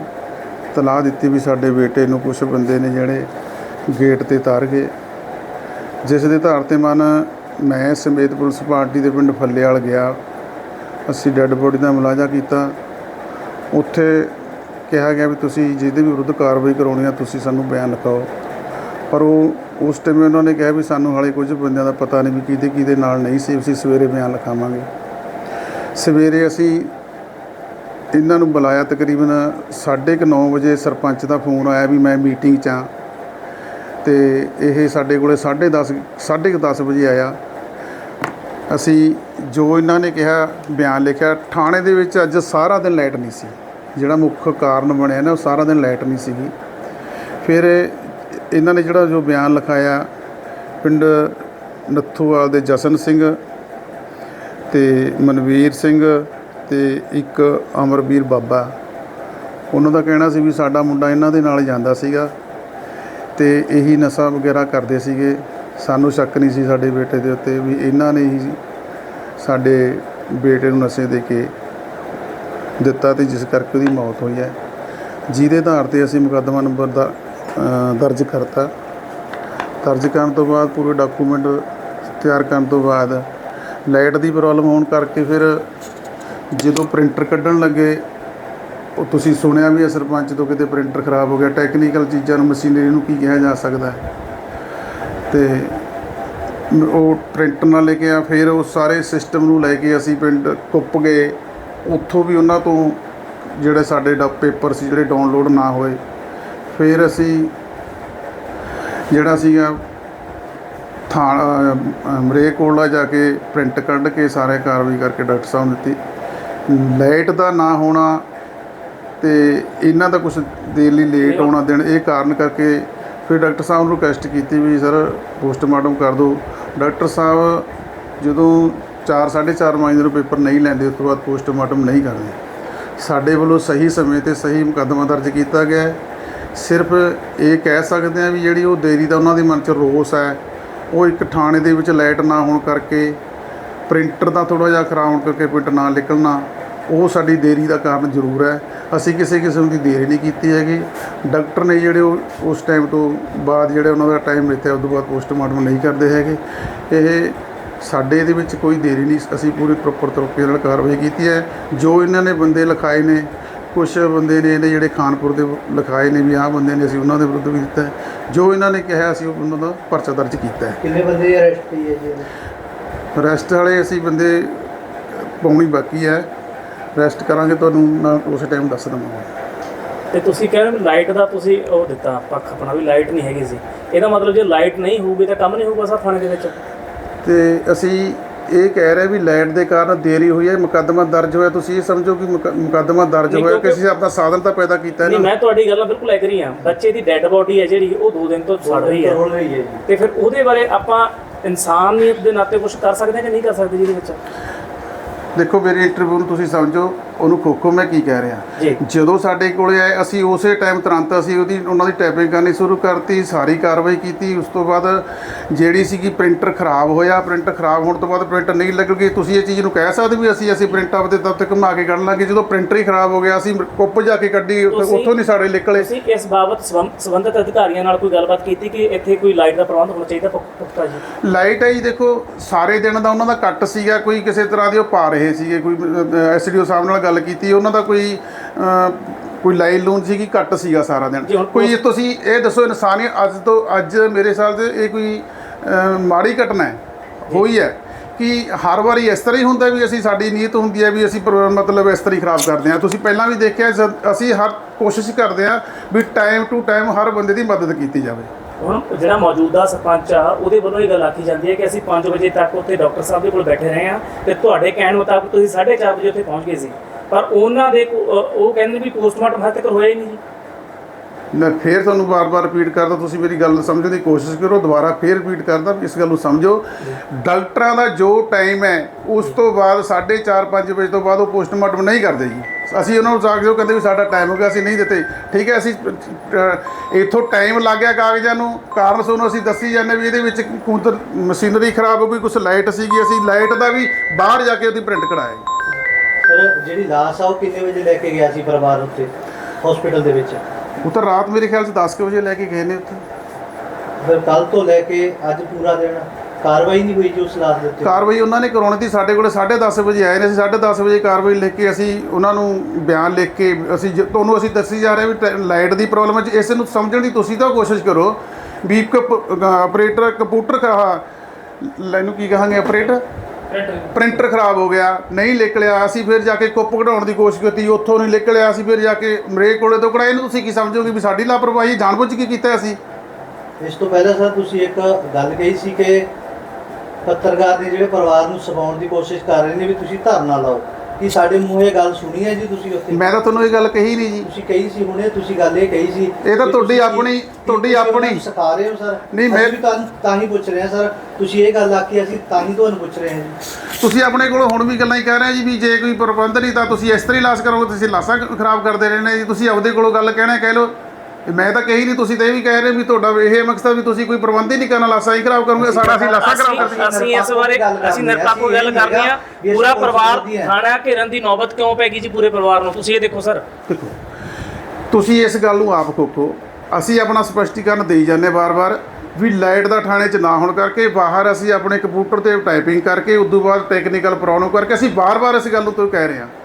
ਤਲਾਹ ਦਿੱਤੀ ਵੀ ਸਾਡੇ ਬੇਟੇ ਨੂੰ ਕੁਝ ਬੰਦੇ ਨੇ ਜਿਹੜੇ ਗੇਟ ਤੇ ਤਾਰ ਗਏ। ਜਿਸ ਦੇ ਧਾਰ ਤੇ ਮਨ ਮੈਂ ਸਮੇਤ ਪੁਲਿਸ ਪਾਰਟੀ ਦੇ ਪਿੰਡ ਫੱਲੇਵਾਲ ਗਿਆ। ਅਸੀਂ ਡੈੱਡ ਬੋਡੀ ਦਾ ਮੁਲਾਜ਼ਾ ਕੀਤਾ। ਉੱਥੇ ਕਿਹਾ ਗਿਆ ਵੀ ਤੁਸੀਂ ਜਿਹਦੇ ਵੀ ਵਿਰੁੱਧ ਕਾਰਵਾਈ ਕਰਾਉਣੀ ਆ, ਤੁਸੀਂ ਸਾਨੂੰ ਬਿਆਨ ਲਿਖਾਓ। ਪਰ ਉਹ ਉਸ ਟਾਈਮ ਉਹਨਾਂ ਨੇ ਕਿਹਾ ਵੀ ਸਾਨੂੰ ਹਾਲੇ ਕੁਝ ਬੰਦਿਆਂ ਦਾ ਪਤਾ ਨਹੀਂ ਵੀ ਕਿਹਦੇ ਕਿਹਦੇ ਨਾਲ ਨਹੀਂ ਸੀ। ਅਸੀਂ ਸਵੇਰੇ ਬਿਆਨ ਲਿਖਾਵਾਂਗੇ। ਸਵੇਰੇ ਅਸੀਂ ਇਹਨਾਂ ਨੂੰ ਬੁਲਾਇਆ ਤਕਰੀਬਨ 9:30 ਵਜੇ ਸਰਪੰਚ ਦਾ ਫੋਨ ਆਇਆ ਵੀ ਮੈਂ ਮੀਟਿੰਗ 'ਚ ਹਾਂ ਤੇ ਇਹ ਸਾਡੇ ਕੋਲੇ 10:30 10:30 ਵਜੇ ਆਇਆ। ਅਸੀਂ ਜੋ ਇਹਨਾਂ ਨੇ ਕਿਹਾ, ਬਿਆਨ ਲਿਖਿਆ, ਥਾਣੇ ਦੇ ਵਿੱਚ ਅੱਜ ਸਾਰਾ ਦਿਨ ਲਾਈਟ ਨਹੀਂ ਸੀ। ਜਿਹੜਾ ਮੁੱਖ ਕਾਰਨ ਬਣਿਆ ਨਾ, ਉਹ ਸਾਰਾ ਦਿਨ ਲਾਈਟ ਨਹੀਂ ਸੀਗੀ। ਫਿਰ ਇਹਨਾਂ ਨੇ ਜਿਹੜਾ ਜੋ ਬਿਆਨ ਲਿਖਾਇਆ, ਪਿੰਡ ਨੱਥੂਵਾਲ ਦੇ ਜਸਨ ਸਿੰਘ ਤੇ ਮਨਵੀਰ ਸਿੰਘ ਤੇ ਇੱਕ ਅਮਰਵੀਰ ਬਾਬਾ। ਉਹਨਾਂ ਦਾ ਕਹਿਣਾ ਸੀ ਵੀ ਸਾਡਾ ਮੁੰਡਾ ਇਹਨਾਂ ਦੇ ਨਾਲ ਜਾਂਦਾ ਸੀਗਾ। ਤੇ ਇਹੀ ਨਸ਼ਾ ਵਗੈਰਾ ਕਰਦੇ ਸੀਗੇ। ਸਾਨੂੰ ਸ਼ੱਕ ਨਹੀਂ ਸੀ ਸਾਡੇ ਬੇਟੇ ਦੇ ਉੱਤੇ ਵੀ ਇਹਨਾਂ ਨੇ ਹੀ ਸਾਡੇ ਬੇਟੇ ਨੂੰ ਨਸ਼ੇ ਦੇ ਕੇ ਦਿੱਤਾ ਤੇ ਜਿਸ ਕਰਕੇ ਉਹਦੀ ਮੌਤ ਹੋਈ ਹੈ। ਜਿਹਦੇ ਆਧਾਰ ਤੇ ਅਸੀਂ ਮੁਕੱਦਮਾ ਨੰਬਰ ਦਾ ਦਰਜ ਕਰਤਾ। ਦਰਜ ਕਰਨ ਤੋਂ ਬਾਅਦ ਪੂਰੇ ਡਾਕੂਮੈਂਟ ਤਿਆਰ ਕਰਨ ਤੋਂ ਬਾਅਦ ਲਾਈਟ ਦੀ ਪ੍ਰੋਬਲਮ ਹੋਣ ਕਰਕੇ ਫਿਰ ਜਦੋਂ ਪ੍ਰਿੰਟਰ ਕੱਢਣ ਲੱਗੇ ਉਹ ਤੁਸੀਂ ਸੁਣਿਆ ਵੀ ਹੈ ਸਰਪੰਚ ਤੋਂ ਕਿਤੇ ਪ੍ਰਿੰਟਰ ਖਰਾਬ ਹੋ ਗਿਆ। ਟੈਕਨੀਕਲ ਚੀਜ਼ਾਂ ਨੂੰ ਮਸ਼ੀਨਰੀ ਨੂੰ ਕੀ ਕਿਹਾ ਜਾ ਸਕਦਾ ਹੈ? ਤੇ ਉਹ ਪ੍ਰਿੰਟਰ ਨਾਲ ਲੈ ਕੇ ਆ, ਫਿਰ ਉਹ ਸਾਰੇ ਸਿਸਟਮ ਨੂੰ ਲੈ ਕੇ ਅਸੀਂ ਪਿੰਡ ਕੁੱਪ ਗਏ। ਉੱਥੋਂ ਵੀ ਉਹਨਾਂ ਤੋਂ ਜਿਹੜੇ ਸਾਡੇ ਡਾ ਪੇਪਰ ਸੀ, ਜਿਹੜੇ ਡਾਊਨਲੋਡ ਨਾ ਹੋਏ। ਫਿਰ ਅਸੀਂ ਜਿਹੜਾ ਸੀਗਾ ਥਾਣਾ ਮਰੇ ਕੋਲਾ ਜਾ ਕੇ ਪ੍ਰਿੰਟ ਕੱਢ ਕੇ ਸਾਰੇ ਕਾਰਵਾਈ ਕਰਕੇ ਡਾਕਟਰ ਸਾਹਿਬ ਦਿੱਤੀ। ਲਾਈਟ ਦਾ ਨਾ ਹੋਣਾ ਤੇ ਇਹਨਾਂ ਦਾ ਕੁਝ ਦੇਰ ਲਈ ਲੇਟ ਆਉਣਾ ਦਿਨ ਇਹ ਕਾਰਨ ਕਰਕੇ ਫਿਰ ਡਾਕਟਰ ਸਾਹਿਬ ਨੂੰ ਰਿਕੁਐਸਟ ਕੀਤੀ ਵੀ ਸਰ ਪੋਸਟਮਾਰਟਮ ਕਰ ਦਿਓ। ਡਾਕਟਰ ਸਾਹਿਬ ਜਦੋਂ 4 4:30 ਵਜੇ ਨੂੰ ਪੇਪਰ ਨਹੀਂ ਲੈਂਦੇ, ਉਸ ਤੋਂ ਬਾਅਦ ਪੋਸਟਮਾਰਟਮ ਨਹੀਂ ਕਰਦੇ। ਸਾਡੇ ਵੱਲੋਂ ਸਹੀ ਸਮੇਂ ਤੇ ਸਹੀ ਮੁਕੱਦਮਾ ਦਰਜ ਕੀਤਾ ਗਿਆ ਸਿਰਫ ਇਹ ਕਹਿ ਸਕਦੇ ਆ ਵੀ ਜਿਹੜੀ ਉਹ ਦੇਰੀ ਦਾ ਉਹਨਾਂ ਦੇ ਮਨ 'ਚ ਰੋਸ ਹੈ, ਉਹ ਇੱਕ ਥਾਣੇ ਦੇ ਵਿੱਚ ਲਾਈਟ ਨਾ ਹੋਣ ਕਰਕੇ ਪ੍ਰਿੰਟਰ ਦਾ ਥੋੜਾ ਜਿਹਾ ਖਰਾਬ ਹੋਣ ਕਰਕੇ ਪ੍ਰਿੰਟ ਨਾ ਨਿਕਲਣਾ ਉਹ ਸਾਡੀ ਦੇਰੀ ਦਾ ਕਾਰਨ ਜ਼ਰੂਰ ਹੈ। ਅਸੀਂ ਕਿਸੇ ਕਿਸਮ ਦੀ ਦੇਰੀ ਨਹੀਂ ਕੀਤੀ ਹੈਗੀ। ਡਾਕਟਰ ਨੇ ਜਿਹੜੇ ਉਹ ਉਸ ਟਾਈਮ ਤੋਂ ਬਾਅਦ ਜਿਹੜੇ ਉਹਨਾਂ ਦਾ ਟਾਈਮ ਮਿੱਥਿਆ ਉਸ ਤੋਂ ਬਾਅਦ ਪੋਸਟਮਾਰਟਮ ਨਹੀਂ ਕਰਦੇ ਹੈਗੇ। ਇਹ ਸਾਡੇ ਇਹਦੇ ਵਿੱਚ ਕੋਈ ਦੇਰੀ ਨਹੀਂ ਅਸੀਂ ਪੂਰੀ ਪ੍ਰੋਪਰ ਤਰੀਕੇ ਨਾਲ ਕਾਰਵਾਈ ਕੀਤੀ ਹੈ। ਜੋ ਇਹਨਾਂ ਨੇ ਬੰਦੇ ਲਿਖਾਏ ਨੇ ਕੁਝ ਬੰਦੇ ਨੇ ਇਹਨੇ ਜਿਹੜੇ ਖਾਨਪੁਰ ਦੇ ਲਿਖਾਏ ਨੇ ਵੀ ਆਹ ਬੰਦੇ ਨੇ ਅਸੀਂ ਉਹਨਾਂ ਦੇ ਵਿਰੁੱਧ ਵੀ ਦਿੱਤਾ ਜੋ ਇਹਨਾਂ ਨੇ ਕਿਹਾ ਅਸੀਂ ਉਹ ਉਹਨਾਂ ਦਾ ਪਰਚਾ ਦਰਜ ਕੀਤਾ ਹੈ। ਕਿੰਨੇ ਬੰਦੇ ਅਰੈਸਟ ਹੈ ਜੀ? ਇਹਦੇ? ਰੈਸਟ ਵਾਲੇ ਅਸੀਂ ਬੰਦੇ ਪਾਉਣੀ ਬਾਕੀ ਹੈ। ਰੈਸਟ ਕਰਾਂਗੇ ਤੁਹਾਨੂੰ ਮੈਂ ਉਸੇ ਟਾਈਮ ਦੱਸ ਦਵਾਂਗਾ। ਤੇ ਤੁਸੀਂ ਕਹਿ ਰਹੇ ਹੋ ਲਾਈਟ ਦਾ ਤੁਸੀਂ ਉਹ ਦਿੱਤਾ ਪੱਖ ਆਪਣਾ ਵੀ ਲਾਈਟ ਨਹੀਂ ਹੈਗੀ ਸੀ। ਇਹਦਾ ਮਤਲਬ ਜੇ ਲਾਈਟ ਨਹੀਂ ਹੋਊਗੀ ਤਾਂ ਕੰਮ ਨਹੀਂ ਹੋਊਗਾ ਸਰ ਥਾਣੇ ਦੇ ਵਿੱਚ? ਤੇ ਅਸੀਂ ਇਹ ਕਹਿ ਰਹੇ ਵੀ ਲਾਈਟ ਦੇ ਕਾਰਨ ਦੇਰੀ ਹੋਈ ਹੈ ਮੁਕੱਦਮਾ ਦਰਜ ਹੋਇਆ। ਤੁਸੀਂ ਇਹ ਸਮਝੋ ਕਿ ਮੁਕ- ਮੁਕੱਦਮਾ ਦਰਜ ਹੋਇਆ ਕਿਉਂਕਿ- ਕਿਸੇ ਆਪਣਾ ਸਾਧਨ ਤਾਂ ਪੈਦਾ ਕੀਤਾ ਨਹੀਂ ਮੈਂ ਤੁਹਾਡੀ ਗੱਲ ਨਾਲ ਬਿਲਕੁਲ ਐਗਰੀ ਹਾਂ। ਬੱਚੇ ਦੀ ਡੈੱਡ ਬੋਡੀ ਹੈ ਜਿਹੜੀ ਉਹ 2 ਦਿਨ ਤੋਂ ਸੜ ਰਹੀ ਹੈ। ਰੋਲ ਰਹੀ ਹੈ ਜੀ। ਤੇ ਫਿਰ ਉਹਦੇ ਬਾਰੇ ਆਪਾਂ ਇਨਸਾਨੀਅਤ ਦੇ ਨਾਤੇ ਕੁਝ ਕਰ ਸਕਦੇ ਹਾਂ ਕਿ ਨਹੀਂ ਕਰ ਸਕਦੇ ਜਿਹਦੇ ਵਿੱਚ? ਦੇਖੋ ਮੇਰੀ ਇੰਟਰਵਿਊ ਨੂੰ ਤੁਸੀਂ ਸਮਝੋ ਉਹਨੂੰ ਖੋਖੋ ਮੈਂ ਕੀ ਕਹਿ ਰਿਹਾ। ਜਦੋਂ ਸਾਡੇ ਕੋਲੇ ਆਏ ਅਸੀਂ ਉਸੇ ਟਾਈਮ ਤੁਰੰਤ ਅਸੀਂ ਉਹਦੀ ਉਹਨਾਂ ਦੀ ਟਾਈਪਿੰਗ ਕਰਨੀ ਸ਼ੁਰੂ ਕਰਤੀ ਸਾਰੀ ਕਾਰਵਾਈ ਕੀਤੀ। ਉਸ ਤੋਂ ਬਾਅਦ ਜਿਹੜੀ ਸੀਗੀ ਪ੍ਰਿੰਟਰ ਖਰਾਬ ਹੋਇਆ ਪ੍ਰਿੰਟਰ ਖਰਾਬ ਹੋਣ ਤੋਂ ਬਾਅਦ ਪ੍ਰਿੰਟਰ ਨਹੀਂ ਲੱਗੂਗੀ। ਤੁਸੀਂ ਇਹ ਚੀਜ਼ ਨੂੰ ਕਹਿ ਸਕਦੇ ਵੀ ਅਸੀਂ ਅਸੀਂ ਪ੍ਰਿੰਟ ਆਪਦੇ ਦਫ਼ਤਰ ਤੱਕ ਘੁਮਾ ਕੇ ਕੱਢ ਲਾਂਗੇ। ਜਦੋਂ ਪ੍ਰਿੰਟਰ ਹੀ ਖਰਾਬ ਹੋ ਗਿਆ ਅਸੀਂ ਕੁੱਪ ਜਾ ਕੇ ਕੱਢੀ ਉੱਥੇ- ਨਹੀਂ ਸਾਡੇ ਨਿਕਲੇ। ਤੁਸੀਂ ਇਸ ਬਾਬਤ ਸੰਬੰ- ਸੰਬੰਧਿਤ ਅਧਿਕਾਰੀਆਂ ਨਾਲ ਕੋਈ ਗੱਲਬਾਤ ਕੀਤੀ ਕਿ ਇੱਥੇ ਕੋਈ ਲਾਈਟ ਦਾ ਪ੍ਰਬੰਧ ਹੋਣਾ ਚਾਹੀਦਾ ਪੁਖ- ਪੁਖਤਾ ਜੀ? ਲਾਈਟ ਹੈ ਜੀ ਦੇਖੋ ਸਾਰੇ ਦਿਨ ਦਾ ਉਹਨਾਂ ਦਾ ਕੱਟ ਸੀਗਾ। ਕੋਈ ਕਿਸੇ ਤਰ੍ਹਾਂ ਦੀ ਉਹ ਪਾ ਰਹੇ ਸੀਗੇ ਕੋਈ ਐਸਡੀਓ ਸਾਹਿਬ ਨਾਲ ਗੱਲ ਕੀਤੀ ਉਹਨਾਂ ਦਾ ਕੋਈ ਕੋਈ ਲਾਈਨ ਲੂਨ ਸੀਗੀ ਕੱਟ ਸੀਗਾ ਸਾਰਾ ਦਿਨ? ਕੋਈ ਤੁਸੀਂ ਇਹ ਦੱਸੋ ਇਨਸਾਨੀ ਅੱਜ ਤੋਂ ਅੱਜ ਮੇਰੇ ਹਿਸਾਬ ਤੇ ਇਹ ਕੋਈ ਮਾੜੀ ਘਟਨਾ ਹੈ? ਹੋਈ ਹੈ? ਕਿ ਹਰ ਵਾਰੀ ਇਸ ਤਰ੍ਹਾਂ ਹੀ ਹੁੰਦਾ ਵੀ ਅਸੀਂ ਸਾਡੀ ਨੀਅਤ ਹੁੰਦੀ ਹੈ ਵੀ ਅਸੀਂ ਮਤਲਬ ਇਸ ਤਰ੍ਹਾਂ ਹੀ ਖਰਾਬ ਕਰਦੇ ਹਾਂ। ਤੁਸੀਂ ਪਹਿਲਾਂ ਵੀ ਦੇਖਿਆ ਅਸੀਂ ਹਰ ਕੋਸ਼ਿਸ਼ ਕਰਦੇ ਹਾਂ ਵੀ ਟਾਈਮ ਟੂ ਟਾਈਮ ਹਰ ਬੰਦੇ ਦੀ ਮਦਦ ਕੀਤੀ ਜਾਵੇ। ਹੁਣ ਜਿਹੜਾ ਮੌਜੂਦਾ ਸਰਪੰਚ ਆ, ਉਹਦੇ ਵੱਲੋਂ ਇਹ ਗੱਲ ਆਖੀ ਜਾਂਦੀ ਹੈ ਕਿ ਅਸੀਂ 5 ਵਜੇ ਤੱਕ ਉੱਥੇ ਡਾਕਟਰ ਸਾਹਿਬ ਦੇ ਕੋਲ ਬੈਠੇ ਰਹੇ ਆ ਤੇ ਤੁਹਾਡੇ ਕਹਿਣ ਮੁਤਾਬਕ ਤੁਸੀਂ 4:30 ਵਜੇ ਉੱਥੇ ਪਹੁੰਚ ਗਏ ਸੀ। ਪਰ ਉਹਨਾਂ ਦੇ ਕੋ- ਉਹ ਕਹਿੰਦੇ ਵੀ ਪੋਸਟਮਾਰਟਮ ਹੱਦ ਤੱਕ ਹੋਇਆ ਹੀ ਨਹੀਂ ਜੀ। ਮੈਂ ਫੇਰ ਤੁਹਾਨੂੰ ਬਾਰ-ਬਾਰ ਰਿਪੀਟ ਕਰਦਾ, ਤੁਸੀਂ ਮੇਰੀ ਗੱਲ ਸਮਝਣ ਦੀ ਕੋਸ਼ਿਸ਼ ਕਰੋ, ਦੁਬਾਰਾ ਫੇਰ ਰਿਪੀਟ ਕਰਦਾ ਇਸ ਗੱਲ ਨੂੰ ਸਮਝੋ। ਡਾਕਟਰਾਂ ਦਾ ਜੋ ਟਾਈਮ ਹੈ, ਉਸ ਤੋਂ ਬਾਅਦ 4:30 5 ਵਜੇ ਤੋਂ ਬਾਅਦ ਉਹ ਪੋਸਟਮਾਰਟਮ ਨਹੀਂ ਕਰਦੇ ਜੀ। ਅਸੀਂ ਉਹਨਾਂ ਨੂੰ ਜਾ ਕੇ ਉਹ ਕਹਿੰਦੇ ਵੀ ਸਾਡਾ ਟਾਈਮ ਹੋ ਗਿਆ ਅਸੀਂ ਨਹੀਂ ਦਿੱਤੇ। ਠੀਕ ਹੈ ਅਸੀਂ ਇੱਥੋਂ ਟਾਈਮ ਲੱਗ ਗਿਆ ਕਾਗਜ਼ਾਂ ਨੂੰ। ਕਾਰਨ ਸਾਨੂੰ ਅਸੀਂ ਦੱਸੀ ਜਾਂਦੇ ਵੀ ਇਹਦੇ ਵਿੱਚ ਕੁੰਦਰ ਮਸ਼ੀਨਰੀ ਖਰਾਬ ਹੋ ਗਈ ਕੁਝ ਲਾਈਟ ਸੀਗੀ। ਅਸੀਂ ਲਾਈਟ ਦਾ ਵੀ ਬਾਹਰ ਜਾ ਕੇ ਉਹਦੀ ਪ੍ਰਿੰਟ ਕਢਾਇਆ ਜੀ ਸਰ ਜਿਹੜੀ ਲਾਸ਼ ਆ ਉਹ ਕਿੰਨੇ ਵਜੇ ਲੈ ਕੇ ਗਿਆ ਸੀ ਪਰਿਵਾਰ ਉੱਤੇ? ਹਸਪੀਟਲ ਦੇ ਵਿੱਚ? ਉਹ ਤਾਂ ਰਾਤ ਮੇਰੇ ਖਿਆਲ 'ਚ 10 ਕੁ ਵਜੇ ਲੈ ਕੇ ਗਏ ਨੇ ਉੱਥੇ। ਫਿਰ ਕੱਲ ਤੋਂ ਲੈ ਕੇ ਅੱਜ ਪੂਰਾ ਦਿਨ? ਕਾਰਵਾਈ ਨਹੀਂ ਹੋਈ ਜੀ ਉਸ ਲਾਸ਼ ਦੇ ਉੱਤੇ? ਕਾਰਵਾਈ ਉਹਨਾਂ ਨੇ ਕਰਾਉਣੀ ਸੀ। ਸਾਡੇ ਕੋਲੇ 10:30 ਵਜੇ ਆਏ ਨੇ ਅਸੀਂ। 10:30 ਵਜੇ ਕਾਰਵਾਈ ਲਿਖ ਕੇ ਅਸੀਂ ਉਹਨਾਂ ਨੂੰ ਬਿਆਨ ਲਿਖ ਕੇ ਅਸੀਂ ਜ- ਤੁਹਾਨੂੰ ਅਸੀਂ ਦੱਸੀ ਜਾ ਰਹੇ ਵੀ ਟ- ਲਾਈਟ ਦੀ ਪ੍ਰੋਬਲਮ ਹੈ ਇਸ ਨੂੰ ਸਮਝਣ ਦੀ ਤੁਸੀਂ ਤਾਂ ਕੋਸ਼ਿਸ਼ ਕਰੋ। ਵੀ ਇੱਕ ਆਪਰੇਟਰ ਕੰਪਿਊਟਰ ਕਹਾ ਲੈਨੂੰ ਕੀ ਕਹਾਂਗੇ ਆਪਰੇਟਰ? ਪ੍ਰਿੰਟਰ ਖਰਾਬ ਹੋ ਗਿਆ ਨਹੀਂ ਨਿਕਲਿਆ ਅਸੀਂ ਫਿਰ ਜਾ ਕੇ ਕੁੱਪ ਕਢਾਉਣ ਦੀ ਕੋਸ਼ਿਸ਼ ਕੀਤੀ। ਉੱਥੋਂ ਨਹੀਂ ਨਿਕਲਿਆ ਅਸੀਂ ਫਿਰ ਜਾ ਕੇ ਮਰੇ ਕੋਲੇ ਤੋਂ ਕਢਾਏ। ਇਹਨੂੰ ਤੁਸੀਂ ਕੀ ਸਮਝੋਗੇ ਵੀ ਸਾਡੀ ਲਾਪਰਵਾਹੀ ਜਾਣਬੁੱਝ ਕੇ ਕੀਤਾ ਅਸੀਂ? ਇਸ ਤੋਂ ਪਹਿਲਾਂ ਸਰ ਤੁਸੀਂ ਇੱਕ ਗੱਲ ਕਹੀ ਸੀ ਕਿ ਪੱਤਰਕਾਰ ਨੇ ਜਿਹੜੇ ਪਰਿਵਾਰ ਨੂੰ ਸਵਾਉਣ ਦੀ ਕੋਸ਼ਿਸ਼ ਕਰ ਰਹੇ ਨੇ ਵੀ ਤੁਸੀਂ ਧਰਨਾ ਲਾਓ। ਕੀ ਸਾਡੇ ਮੂੰਹ ਇਹ ਗੱਲ ਸੁਣੀ ਹੈ ਜੀ ਤੁਸੀਂ ਉੱਥੇ? ਮੈਂ ਤਾਂ ਤੁਹਾਨੂੰ ਇਹ ਗੱਲ ਕਹੀ ਨਹੀਂ ਜੀ। ਤੁਸੀਂ ਕਹੀ ਸੀ ਹੁਣੇ ਤੁਸੀਂ ਗੱਲ ਇਹ ਕਹੀ ਸੀ ਇਹ ਤਾਂ ਤੁਹਾਡੀ ਆਪਣੀ- ਤੁਹਾਡੀ ਆਪਣੀ- ਸਿਖਾ ਰਹੇ ਹੋ ਸਰ? ਨਹੀਂ, ਮੈਂ- ਵੀ ਤਾਂ ਹੀ ਪੁੱਛ ਰਹੇ ਸਰ। ਤੁਸੀਂ ਇਹ ਗੱਲ ਆਖੀ ਅਸੀਂ ਤਾਂ ਹੀ ਤੁਹਾਨੂੰ ਪੁੱਛ ਰਹੇ ਹਾਂ ਜੀ। ਤੁਸੀਂ ਆਪਣੇ ਕੋਲ ਹੁਣ ਵੀ ਗੱਲਾਂ ਹੀ ਕਹਿ ਰਹੇ ਹੋ ਜੀ ਵੀ ਜੇ ਕੋਈ ਪ੍ਰਬੰਧ ਨਹੀਂ ਤਾਂ ਤੁਸੀਂ ਇਸ ਤਰ੍ਹਾਂ ਹੀ ਲਾਸ ਕਰੋਗੇ ਤੁਸੀਂ ਲਾਸਾਂ ਖਰਾਬ ਕਰਦੇ ਰਹਿੰਦੇ ਜੀ। ਤੁਸੀਂ ਆਪਦੇ ਕੋਲੋਂ ਗੱਲ ਕਹਿਣਾ ਕਹਿ ਲਓ। ਮੈਂ ਤਾਂ ਕਹੀ ਨਹੀਂ ਤੁਸੀਂ ਤਾਂ ਇਹ ਵੀ ਕਹਿ ਰਹੇ ਵੀ ਤੁਹਾਡਾ ਇਹ ਮਕਸਦ ਵੀ ਤੁਸੀਂ ਕੋਈ ਪ੍ਰਬੰਧ ਹੀ ਨਹੀਂ ਕਰਨਾ ਲਾਸਾਂ ਹੀ ਖਰਾਬ ਕਰੋਗੇ ਸਾਡਾ ਅਸੀਂ ਲਾਸਾਂ ਖਰਾਬ ਕਰ ਅਸੀਂ ਅਸੀਂ ਇਸ ਬਾਰੇ ਅਸੀਂ ਨਿਰਪੱਖ ਗੱਲ ਕਰਨੀ ਆ। ਪੂਰਾ ਪਰਿਵਾਰ ਥਾਣਾ ਘੇਰਨ ਦੀ ਨੌਬਤ ਕਿਉਂ ਪੈ ਗਈ ਜੀ ਪੂਰੇ ਪਰਿਵਾਰ ਨੂੰ? ਤੁਸੀਂ ਇਹ ਦੇਖੋ ਸਰ। ਤੁਸੀਂ ਇਸ ਗੱਲ ਨੂੰ ਆਪ ਖੋਖੋ ਅਸੀਂ ਆਪਣਾ ਸਪਸ਼ਟੀਕਰਨ ਦੇਈ ਜਾਂਦੇ ਵਾਰ-ਵਾਰ ਵੀ ਲਾਈਟ ਦਾ ਥਾਣੇ 'ਚ ਨਾ ਹੋਣ ਕਰਕੇ ਬਾਹਰ ਅਸੀਂ ਆਪਣੇ ਕੰਪਿਊਟਰ ਤੇ ਟਾਈਪਿੰਗ ਕਰਕੇ ਉਦੋਂ ਬਾਅਦ ਟੈਕਨੀਕਲ ਪ੍ਰੋਬਲਮ ਕਰਕੇ ਅਸੀਂ ਵਾਰ-ਵਾਰ ਇਸ ਗੱਲ ਨੂੰ ਤੋਂ ਕਹਿ ਰਹੇ ਹਾਂ?